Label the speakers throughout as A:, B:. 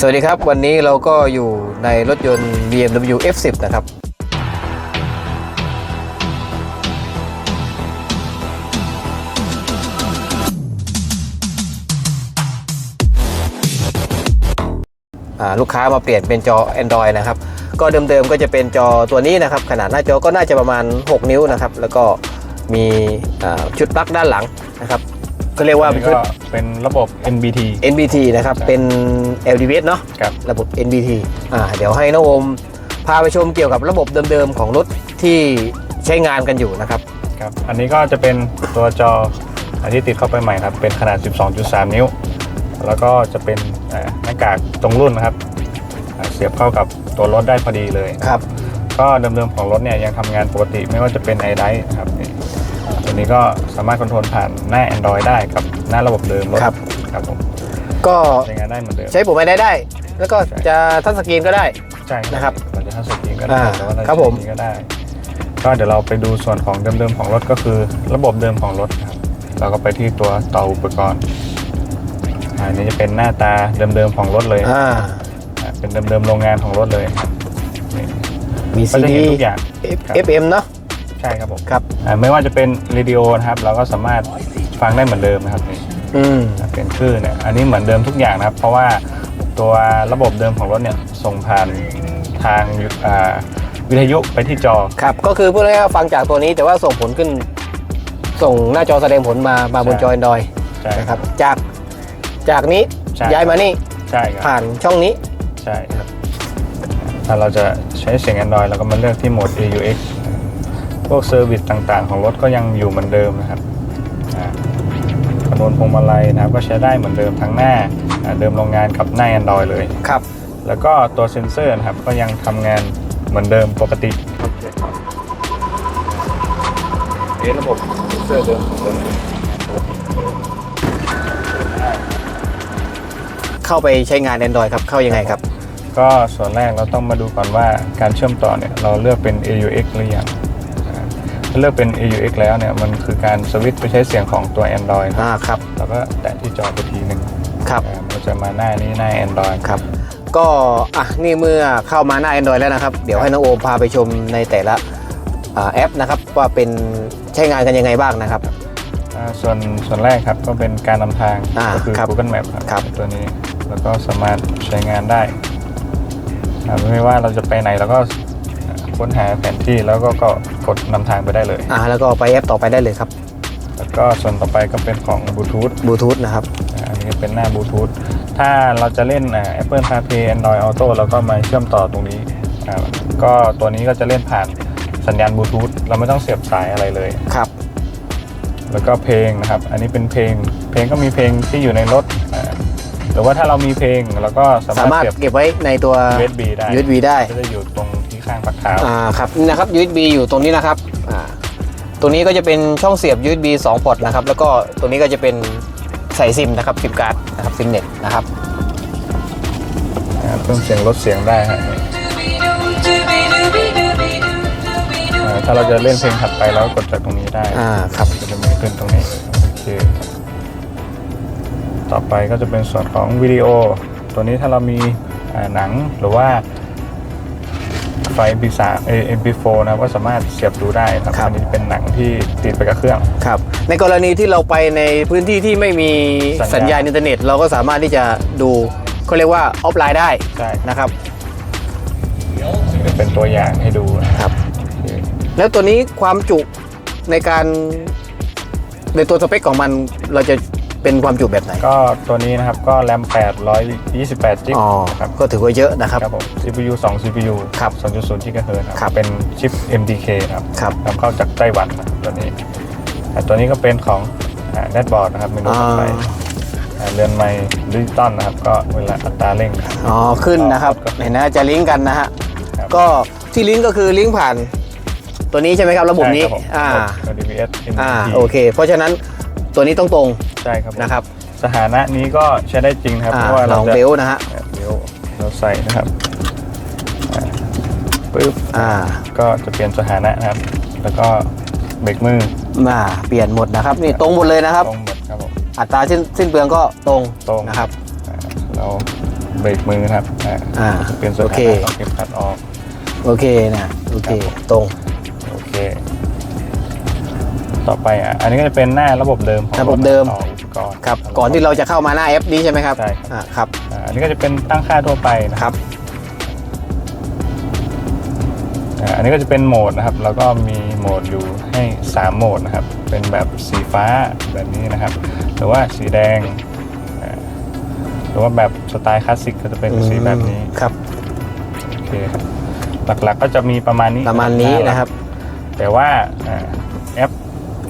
A: สวัสดีครับ วันนี้เราก็อยู่ในรถยนต์ BMW F10 นะครับ ลูกค้ามาเปลี่ยนเป็นจอ Android นะครับ ก็เดิมๆก็จะเป็นจอตัวนี้นะครับ ขนาดหน้าจอก็น่าจะประมาณ 6 นิ้วนะครับ แล้วก็มีชุดปลั๊กด้านหลังนะครับ ก็เรียกว่า
B: อัน
A: เป็น
B: นี้
A: ชุด
B: ก็เป็นระบบ NBT
A: NBT นะครับ
B: ใช่
A: เป็น LDVS เนาะ
B: ครับ
A: ระบบ NBT อ่าเดี๋ยวให้น้องโอมพาไปชมเกี่ยวกับระบบเดิมๆของรถที่ใช้งานกันอยู่นะครับ
B: ครับ อันนี้ก็จะเป็นตัวจออันที่ติดเข้าไปใหม่ครับ เป็นขนาด 12.3 นิ้ว แล้วก็จะเป็นอ่าหน้ากากตรงรุ่นนะครับอ่าเสียบเข้ากับตัวรถได้พอดีเลย
A: ครับ
B: ก็เดิมๆของรถเนี่ยยังทำงานปกติไม่ว่าจะเป็น i d i ครับนี่ ตัวนี้ก็สามารถคอนโทรลผ่านหน้า Android ได้กับหน้าระบบเดิมถ
A: ครับ
B: ครับผม
A: ก็
B: ใช้งานได้เหมือนเดิม
A: ใช้ปุ่มไอได้ได้ แล้วก็จะทัชสกรีนก็ได้
B: ใช่
A: นะครับ
B: เราจะทัชสกรีนก็ได้
A: อ่า
B: หรือว่าเรา
A: ครับผม
B: จะใช้นี้ก็ได้ ก็เดี๋ยวเราไปดูส่วนของเดิมๆของรถก็คือระบบเดิมของรถครับเราก็ไปที่ตัวต่ออุปกรณ์อ่าอันนี้จะเป็นหน้าตาเดิมๆของรถเลย
A: อ่า
B: อ่าเป็นเดิมๆโรงงานของรถเลยครับนี่
A: มี
B: ก็จะ
A: CD
B: เห็นทุกอย่าง
A: F-
B: ครับ
A: FM เนาะ
B: ใช่ครับผม
A: ครับ
B: อ่าไม่ว่าจะเป็นเรดิโอนะครับเราก็สามารถฟังได้เหมือนเดิมนะครับนี่
A: อืม
B: เป็นคลื่นเนี่ยอันนี้เหมือนเดิมทุกอย่างนะครับ เพราะว่าตัวระบบเดิมของรถเนี่ยส่งผ่านทางอ่าวิทยุไปที่จอ
A: ครับ ก็คือพูดง่ายๆว่าฟังจากตัวนี้แต่ว่าส่งผลขึ้น ส่งหน้าจอแสดงผลมามาบน
B: ใช่
A: จอ Android
B: ใช่
A: นะครับ จาก จากนี้
B: ใช่
A: ย้ายมานี่
B: ใช่ครับ
A: ผ่านช่องนี้
B: ใช่ครับถ้าเราจะใช้เสียง Android เราก็มาเลือกที่โหมด AUX พวกเซอร์วิสต่างๆ ของรถก็ยังอยู่เหมือนเดิมนะครับอ่าคำนวณพวงมาลัยนะครับก็ใช้ได้เหมือนเดิมทั้งหน้าอ่าเดิมโรงงานกับหน้า Android เลย
A: ครับ
B: แล้วก็ตัวเซ็นเซอร์นะครับก็ยังทำงานเหมือนเดิมปกติเอะระบบเซ็นเซอร์เดิมเดิม
A: เข้าไปใช้งาน Android ครับเข้ายังไงครับ
B: ก็ส่วนแรกเราต้องมาดูก่อนว่าการเชื่อมต่อเนี่ยเราเลือกเป็น AUX หรือยังอ่าถ้า เลือกเป็น AUX แล้วเนี่ยมันคือการสวิตช์ไปใช้เสียงของตัว Android
A: อ่าครับ
B: แล้วก็แตะที่จอไปทีหนึ่ง
A: ครับ
B: อ่ามันจะมาหน้านี้หน้า Android
A: ครับ ก็อะนี่เมื่อเข้ามาหน้า Android แล้วนะครับ เดี๋ยวให้น้องโอมพาไปชมในแต่ละอ่าแอปนะครับ ว่าเป็นใช้งานกันยังไงบ้างนะครับ
B: อ่าส่วนส่วนแรกครับก็เป็นการนำทาง
A: อ่า
B: ก็คือ
A: ครับ
B: Google Map ครับ
A: ครับ
B: ตัวนี้แล้วก็สามารถใช้งานได้อ่าไม่ว่าเราจะไปไหนเราก็ ค้นหาแผนที่แล้วก็ก็กดนำทางไปได้เลย
A: อ่าแล้วก็ไปแอปต่อไปได้เลยครับ
B: แล้วก็ส่วนต่อไปก็เป็นของบลูทูธ
A: บลูทูธนะครับ
B: อันนี้เป็นหน้าบลูทูธถ้าเราจะเล่นอ่า Apple CarPlay Android Auto เราก็มาเชื่อมต่อตรงนี้อ่าก็ตัวนี้ก็จะเล่นผ่านสัญญาณบลูทูธเราไม่ต้องเสียบสายอะไรเลย
A: ครับ
B: แล้วก็เพลงนะครับ อันนี้เป็นเพลง เพลงก็มีเพลงที่อยู่ในรถอ่าหรือว่าถ้าเรามีเพลงเราก็สา
A: สามามา
B: ร
A: ร
B: ถ
A: ถ
B: เสียบ
A: เก็บไว้ในตัว
B: USB ได้
A: USB ได้
B: ก็จะอยู่ตรงที่ ข้างฝักเท้า
A: อ่าครับนี่นะครับ USB อยู่ตรงนี้นะครับอ่าตรงนี้ก็จะเป็นช่องเสียบ USB 2 พอร์ตนะครับ แล้วก็ตรงนี้ก็จะเป็นใส่ซิมนะครับซิมการ์ดนะครับซิมเน็ตนะครับ
B: อ่าเพิ่มเสียงลดเสียงได้ฮะอ่าถ้าเราจะเล่นเพลงถัดไปเราก็กดจากตรงนี้ได้
A: อ่าครับ
B: ก็จะมีขึ้นตรงนี้โอเคต่อไปก็จะเป็นส่วนของวิดีโอ ตัวนี้ถ้าเรามีอ่าหนังหรือว่า ไฟ MP3 เอ่อ MP4 นะครับก็สามารถเสียบดูได้ครับ
A: ครับ
B: อันนี้เป็นหนังที่ติดไปกับเครื่อง
A: ครับ ในกรณีที่เราไปในพื้นที่ที่ไม่มี
B: สัญญาณ
A: สัญญาณอินเทอร์เน็ต เราก็สามารถที่จะดูเขาเรียกว่าออฟไลน์ได้
B: ใช่
A: นะครับ
B: นี่เป็นตัวอย่างให้ดูนะครับโอเค
A: แล้วตัวนี้ความจุในการในตัวสเปคของมันเราจะ เป็นความจุแบบไหน
B: ก็ตัวนี้นะครับก็แรม828จิก
A: อ๋อ
B: ครับ
A: ก็ถือว่าเยอะนะครับ
B: ครับผม CPU 2 CPU
A: ครับ
B: 2.0 GHz ค
A: ครั
B: รับบเป็นชิป MDK ครับ
A: ครับ
B: นำเข้าจากไต้หวันนะครับตัวนี้อ่าตัวนี้ก็เป็นของแนทบอร์ดนะครับเมนูต่อไปอ่าเรือนไมค์ดิจิตอลนะครับ ก็เวลาอัตราเร่งครับ
A: อ๋อขึ้นนะครับ
B: ก็
A: เห็นนะจะลิงก์กันนะฮะ
B: ครับ
A: ก็ที่ลิงก์ก็คือลิงก์ผ่านตัวนี้ใช่ไหมครับ ระบบนี้
B: ใช่ครับผม
A: อ่า
B: ระบบ DVS
A: อ่า
B: MDT
A: โอเค เพราะฉะนั้น ตัวนี้ต้องตรง
B: ใช่ครับผม
A: นะครับ
B: สถานะนี้ก็ใช้ได้จริงนะครับ
A: อ่า
B: เพราะว่า
A: ล
B: เรา
A: อง
B: จะ
A: เบลนะฮะ
B: เบลเราใส่นะครับอ่าปึ๊บ
A: อ่า
B: ก็จะเปลี่ยนสถานะนะครับ แล้วก็เบรกมือ
A: มาเปลี่ยนหมดนะครับ นี่ตรงหมดเลยนะครับ
B: ตรงหมดครับผม
A: อัตราสิ้นสิ้นเปลืองก็ตรง
B: ตรง
A: นะครับ
B: อ่าเราเบรกมือนะครับอ่า
A: อ่า
B: เปลี่ยนส
A: โอ
B: ถา
A: เค
B: นะต้องเก็บคัดออก
A: โอเคนะโอเคตรง
B: โอเค ต่อไปอะอันนี้ก็จะเป็นหน้าระบบเดิมของ
A: ระบบเดิม
B: ต่ออุปกรณ์
A: ครับก่อนที่เราจะเข้ามาหน้าแอปนี้ใช่ไหมครับ
B: ใช่ครับ
A: อ่าครับ
B: อ่าอันนี้ก็จะเป็นตั้งค่าทั่วไปนะ
A: ครับ
B: อ่าอันนี้ก็จะเป็นโหมดนะครับ แล้วก็มีโหมดอยู่ให้3โหมดนะครับ เป็นแบบสีฟ้าแบบนี้นะครับ หรือว่าสีแดงอ่าหรือว่าแบบสไตล์คลาสสิกก็จะเป็นสีแบบนี้
A: ครับ
B: โอเคครับหลักๆก็จะมีประมานี้
A: ประมาณนี้นะครับ
B: แต่ว่าอ่าแอป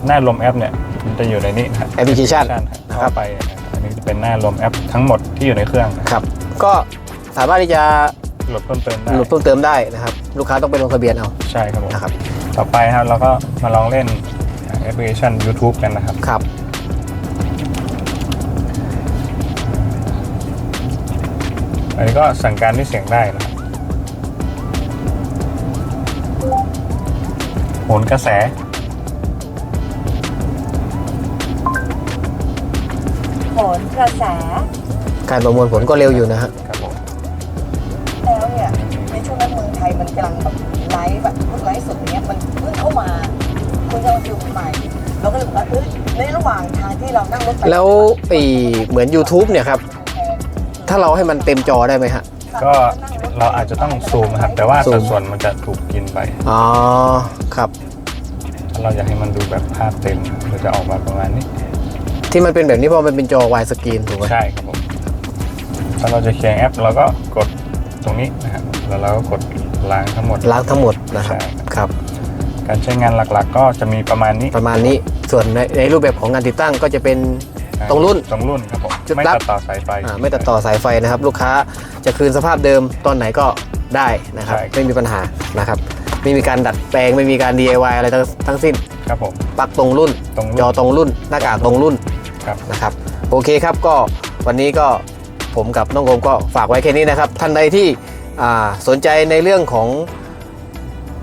B: หน้ารวมแอปเนี่ยมันจะอยู่ในนี้นะครับ
A: แอปพลิเคชัน
B: ครับ
A: นะครับ
B: เข้าไปอะอันนี้จะเป็นหน้ารวมแอปทั้งหมดที่อยู่ในเครื่องนะครับ
A: ครับก็สามารถที่จะ
B: โหลดเพิ่มเติมได้
A: โหลดเพิ่มเติมได้นะครับ ลูกค้าต้องไปลงทะเบียนเอา
B: ใช่ครับผม
A: นะครับ
B: ต่อไปครับเราก็มาลองเล่นแอปพลิเคชัน YouTube กันนะครับ
A: ครับ
B: อันนี้ก็สั่งการด้วยเสียงได้นะครับโหนกระแส
C: หนกระแส
A: การประมวลผลก็เร็วอยู่นะฮะ
B: ครับผม
C: แล้วเนี่ยในช่วงนั้นเมืองไทยมันกำลังแบบไลฟ์แบบพวกไลฟ์สดอย่างเงี้ยมันเพิ่งเข้ามาคุณจะมาดูใหม่เราก็เลยบอกว่าเอ้ยในระหว่างทางที่เรานั่งรถไป
A: แล้วไอเหมือน YouTube เนี่ยครับถ้าเราให้มันเต็มจอได้ไหมฮะ
B: ก็เราอาจจะต้องซูมนะครับ แต่ว่า
A: ซูม
B: สัดส่วนมันจะถูกกินไป
A: อ๋อครับ
B: ถ้าเราอยากให้มันดูแบบภาพเต็มมันจะออกมาประมาณนี้
A: ที่มันเป็นแบบนี้เพราะมันเป็นจอวายสกรีนถูกไหม
B: ใช่ครับผมถ้าเราจะเคลียร์แอปเราก็กดตรงนี้นะครับแล้วเราก็กดล้างทั้งหมด
A: ล้างทั้งหมดนะครับ
B: ใช่
A: ครับ
B: การใช้งานหลักๆ ก็จะมีประมาณนี้
A: ประมาณนี้ส่วนในในรูปแบบของการติดตั้งก็จะเป็นตรงรุ่น
B: ตรงรุ่นครับผม
A: จุด
B: ไม่
A: ลับ
B: ตัดต่อสายไฟ
A: อ่าไม่ตัดต่อสายไฟนะครับ ลูกค้าจะคืนสภาพเดิมตอนไหนก็ได้นะครับ
B: ใช่
A: ไม่มีปัญหานะครับไม่มีการดัดแปลงไม่มีการ DIY อะไรทั้งทั้งสิ้น
B: ครับผม
A: ปลั๊กตรงรุ่น
B: ตรงรุ่น
A: จอตรงรุ่น หน้ากากตรงรุ่น
B: ครับ
A: นะครับ โอเคครับก็วันนี้ก็ผมกับน้องโอมก็ฝากไว้แค่นี้นะครับ ท่านใดที่อ่าสนใจในเรื่องของ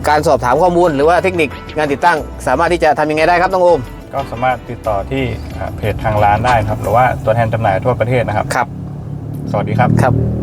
A: การสอบถามข้อมูล หรือว่าเทคนิคงานติดตั้ง สามารถที่จะทำยังไงได้ครับน้องโอม
B: ก็สามารถติดต่อที่อ่าเพจทางร้านได้นะครับ หรือว่าตัวแทนจำหน่ายทั่วประเทศนะครับ
A: ครับ
B: สวัสดีครับ
A: ครับ